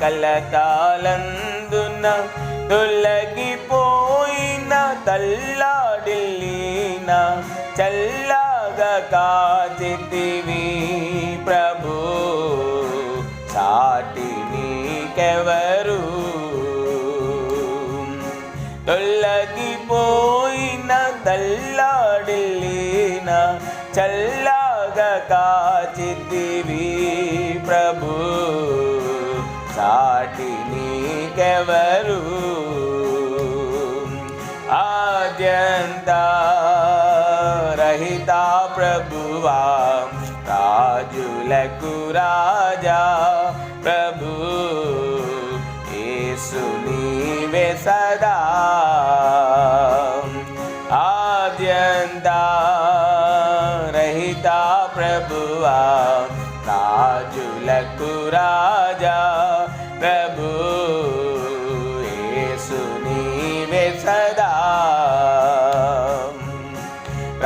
కలతాలందున తొలగిపోయిన తల్లాడిల్లిన చల్లగా కాచితివి ప్రభు. సాటి నీకెవరు? తొలగిపోయిన తల్లాడిల్లిన చల్లగా కాచితివి ప్రభు. సాటి నీకెవరు? ఆద్యంత రహిత ప్రభువా రాజులకు రాజా ప్రభు యేసు నీవే సదా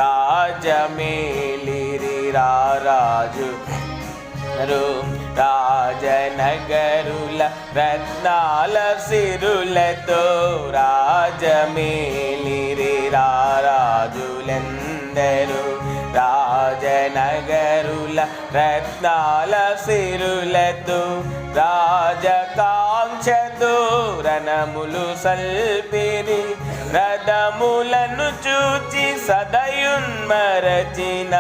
రాజమేలిరి రాజు రాజనగరుల రత్నాల సిరులతో రాజమేలిరి రాజులెందరూ రాజనగరుల రత్నాల సిరులతో రాజకాంక్ష దూరణములు సల్పిరి రథములను చూచి సదయున్మరచిన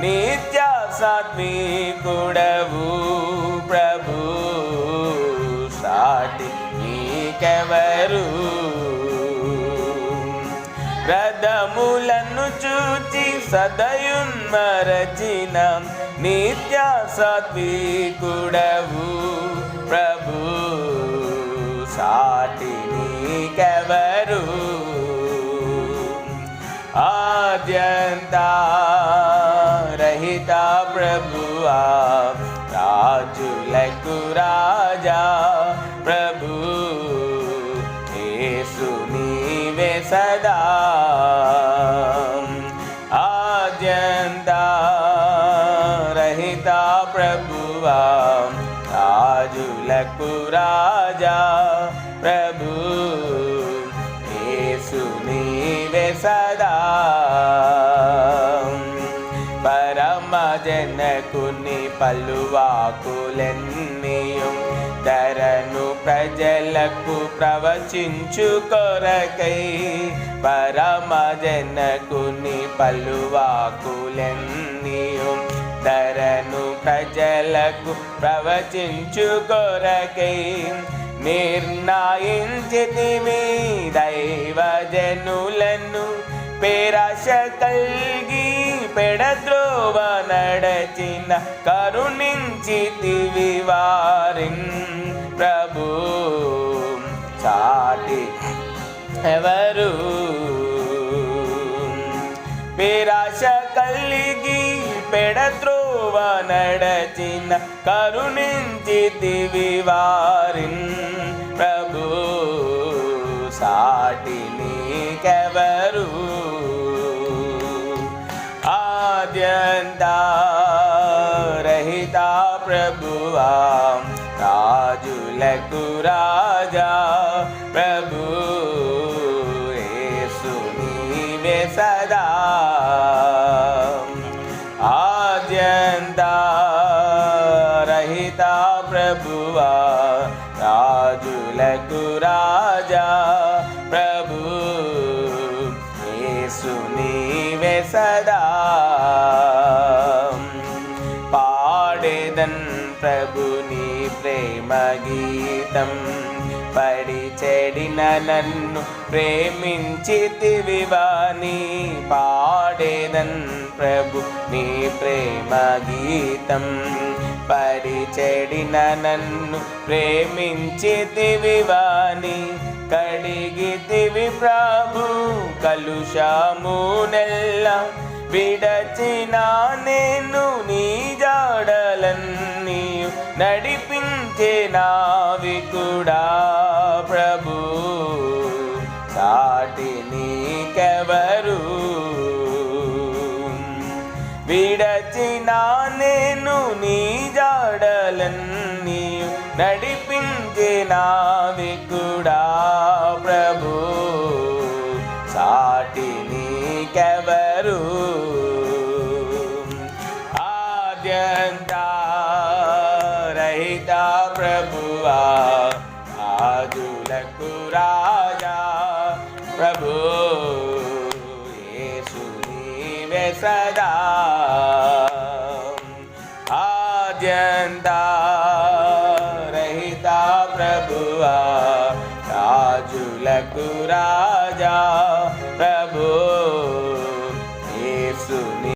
నిత్య సాత్వికుడవు ప్రభు. సాటి నీకెవరు? రథములను చూచి సదయున్మరచిన నిత్య సాత్వికుడవు ప్రభు. సాటి నీకెవరు? రాజులకు రాజా ప్రభు యేసు నీవే సదా. ఆద్యంత రహిత ప్రభువా రాజులకు రాజా ప్రభు యేసు నీవే సదా. జనకుని పలువాకులెన్నియం. ధరను ప్రజలకు ప్రవచించు కొరకై పరమ జనకుని పలువాకులెన్నియం. ధరను ప్రజలకు ప్రవచించు కొరకై నిర్ణయించితివి దైవజనులను. పేరాశ కల్గి పెడద్రోవ నడచిన కరుణించితివి వారిన్ ప్రభు. చాటి ఎవరు? పేరాశ కలిగి పెడద్రోవ నడచిన కరుణించితివి వారిన్ ప్రభు. సాటి నీకెవరు? రాజులకు రాజా ప్రభు యేసు నీవే సదా ఆద్యంత రహిత ప్రభువా రాజులకు పడి నన్ను ప్రేమించితివి వాణి పాడేదన్ ప్రభు నీ ప్రేమ గీతం. పరిచెడిన నన్ను ప్రేమించితివి కడిగి కడిగితివి ప్రభు. కలుషము నెల్ల విడచిన నేను నీ జాడలన్నీ నడిపించే నావి కూడా. విడచిన నేను నీ జాడలన్నీ నడిపించినావి కూడా ప్రభు. సాటి నీకెవరు? ఆద్యంత రహిత ప్రభువా ఆజులకు రాజా ప్రభు. ఆద్యంత రహిత ప్రభువా రాజులకు